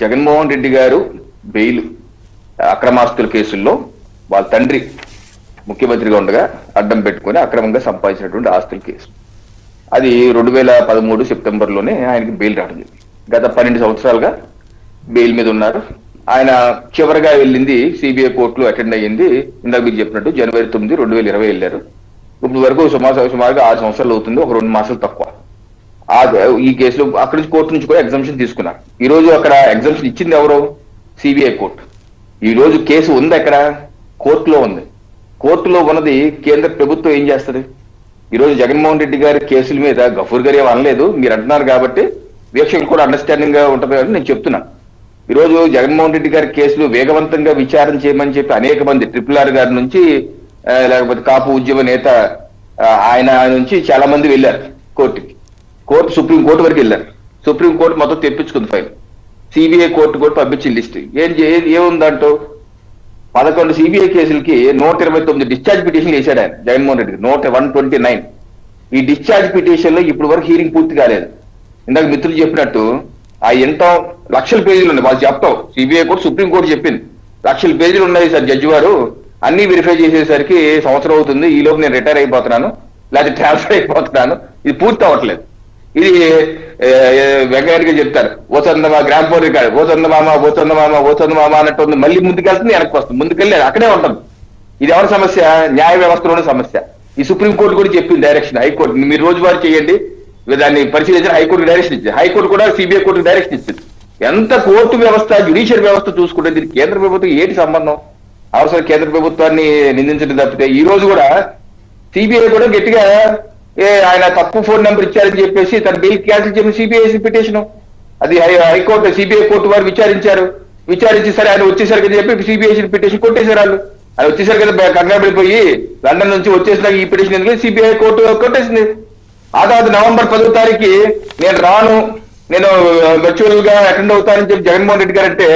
జగన్మోహన్ రెడ్డి గారు బెయిల్ అక్రమాస్తుల కేసుల్లో వాళ్ళ తండ్రి ముఖ్యమంత్రిగా ఉండగా అడ్డం పెట్టుకుని అక్రమంగా సంపాదించినటువంటి ఆస్తుల కేసు. అది రెండు వేల పదమూడు సెప్టెంబర్లోనే ఆయనకి బెయిల్ రావడం జరిగింది. గత పన్నెండు సంవత్సరాలుగా బెయిల్ మీద ఉన్నారు. ఆయన చివరిగా వెళ్ళింది సిబిఐ కోర్టులో అటెండ్ అయ్యింది. ఇందాక మీరు చెప్పినట్టు జనవరి తొమ్మిది రెండు వేల ఇరవై వెళ్ళారు. ఇప్పుడు వరకు సుమారు సుమారుగా ఆరు సంవత్సరాలు అవుతుంది. ఒక రెండు మాసాలు తక్కువ. ఈ కేసులో అక్కడి నుంచి కోర్టు నుంచి కూడా ఎగ్జామ్షన్ తీసుకున్నారు. ఈ రోజు అక్కడ ఎగ్జామ్షన్ ఇచ్చింది ఎవరు? CBI court. ఈ రోజు కేసు ఉంది అక్కడ కోర్టులో ఉంది. కోర్టులో ఉన్నది కేంద్ర ప్రభుత్వం ఏం చేస్తుంది? ఈ రోజు జగన్మోహన్ రెడ్డి గారి కేసుల మీద గఫూర్ గారు ఏం అనలేదు మీరు అంటున్నారు కాబట్టి వీక్షకులు కూడా అండర్స్టాండింగ్గా ఉంటుంది అని నేను చెప్తున్నాను ఈ రోజు జగన్మోహన్ రెడ్డి గారి కేసులు వేగవంతంగా విచారణ చేయమని చెప్పి అనేక మంది ట్రిపుల్ ఆర్ గారి నుంచి లేకపోతే కాపు ఉద్యమ నేత ఆయన నుంచి చాలా మంది వెళ్ళారు కోర్టుకి. కోర్టు సుప్రీం కోర్టు వరకు వెళ్ళారు సుప్రీం కోర్టు మొత్తం తెప్పించుకుంది ఫైల్. సిబిఐ కోర్టు కూడా పంపించింది లిస్ట్. ఏం చే- ఏముందంటో? పదకొండు సిబిఐ కేసులకి నూట ఇరవై తొమ్మిది డిశ్చార్జ్ పిటిషన్ వేశాడు ఆయన జగన్మోహన్ రెడ్డి నూట వన్ ట్వంటీ నైన్. ఈ డిశ్చార్జ్ పిటిషన్లో ఇప్పుడు వరకు హీరింగ్ పూర్తి కాలేదు. ఇందాక మిత్రులు చెప్పినట్టు ఆ ఎంతో లక్షల పేజీలు ఉన్నాయి వాళ్ళు చెప్తాం సిబిఐ కోర్టు సుప్రీం కోర్టు చెప్పింది. లక్షల పేజీలు ఉన్నాయి సార్ జడ్జి వారు. అన్ని వెరిఫై చేసేసరికి సంవత్సరం అవుతుంది. ఈ లోపు నేను రిటైర్ అయిపోతున్నాను. లేకపోతే ట్రాన్స్ఫర్ అయిపోతున్నాను. ఇది పూర్తి అవ్వట్లేదు. ఇది ఏ, చెప్తారు ఓ చందమా గ్రామ్ ఫోన్ రికార్డు ఓ చందమామ ఓ చందమామ ఓ చందమామ అన్నట్టు ఉంది మళ్ళీ ముందుకెళ్తుంది వెనక్కి వస్తుంది. ముందుకెళ్ళి అక్కడే ఉంటుంది. ఇది ఎవరి సమస్య? న్యాయ వ్యవస్థలోని సమస్య. ఈ సుప్రీం కోర్టు కూడా చెప్పింది డైరెక్షన్ హైకోర్టు. మీరు రోజువారీ చేయండి. దాన్ని పరిశీలించిన హైకోర్టు డైరెక్షన్ ఇచ్చింది. హైకోర్టు కూడా సిబిఐ కోర్టు డైరెక్షన్ ఇచ్చింది. ఎంత కోర్టు వ్యవస్థ జ్యుడిషియల్ వ్యవస్థ చూసుకుంటే దీనికి కేంద్ర ప్రభుత్వం ఏంటి సంబంధం? అవసరం కేంద్ర ప్రభుత్వాన్ని నిందించడం తప్పితే ఈ రోజు కూడా సిబిఐ కూడా గట్టిగా ఏ ఆయన తప్పు ఫోన్ నెంబర్ ఇచ్చారని చెప్పేసి తన బిల్ క్యాన్సిల్ చేసిన సిబిఐ పిటిషన్. అది హైకోర్టు సిబిఐ కోర్టు వారు విచారించారు. విచారించి సరే ఆయన వచ్చేసరికి కదా చెప్పి సిబిఐ పిటిషన్ కొట్టేశారు వాళ్ళు. ఆయన వచ్చేసరికి కదా కంగారు పడిపోయి లండన్ నుంచి వచ్చేసినాక ఈ పిటిషన్ ఎందుకు? సిబిఐ కోర్టు కొట్టేసింది. ఆ తర్వాత నవంబర్ పదో తారీఖు నేను రాను నేను వర్చువల్గా అటెండ్ అవుతానని చెప్పి జగన్మోహన్ రెడ్డి గారు అంటే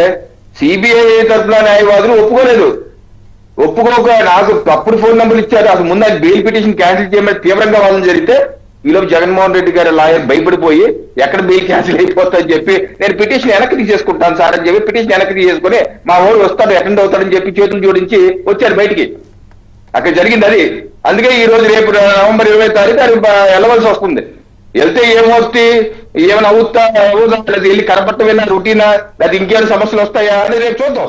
సిబిఐ తరఫున న్యాయవాదులు ఒప్పుకోలేదు. ఒప్పుకోక నాకు తప్పుడు ఫోన్ నెంబర్ ఇచ్చారు. అసలు ముందు ఆయన బెయిల్ పిటిషన్ క్యాన్సిల్ చేయమని తీవ్రంగా వాదన జరిగితే ఈలోపు జగన్మోహన్ రెడ్డి గారి లాయర్ భయపడిపోయి ఎక్కడ బెయిల్ క్యాన్సిల్ అయిపోతుందని చెప్పి నేను పిటిషన్ వెనక్కి తీసేసుకుంటాను సార్ అని చెప్పి పిటిషన్ వెనక్కి తీసేసుకుని మా ఊరు వస్తాడు అటెండ్ అవుతాడని చెప్పి చేతులు జోడించి వచ్చారు బయటికి. అక్కడ జరిగింది అది. అందుకే ఈ రోజు రేపు నవంబర్ ఇరవై తారీఖు అది వెళ్ళవలసి వస్తుంది. వెళ్తే ఏమొస్తే ఏమైనా అవుతా అవుతా లేదా వెళ్ళి కనపట్టమైనా రొటీనా? లేదా ఇంకేమైనా సమస్యలు వస్తాయా? అని రేపు చూద్దాం.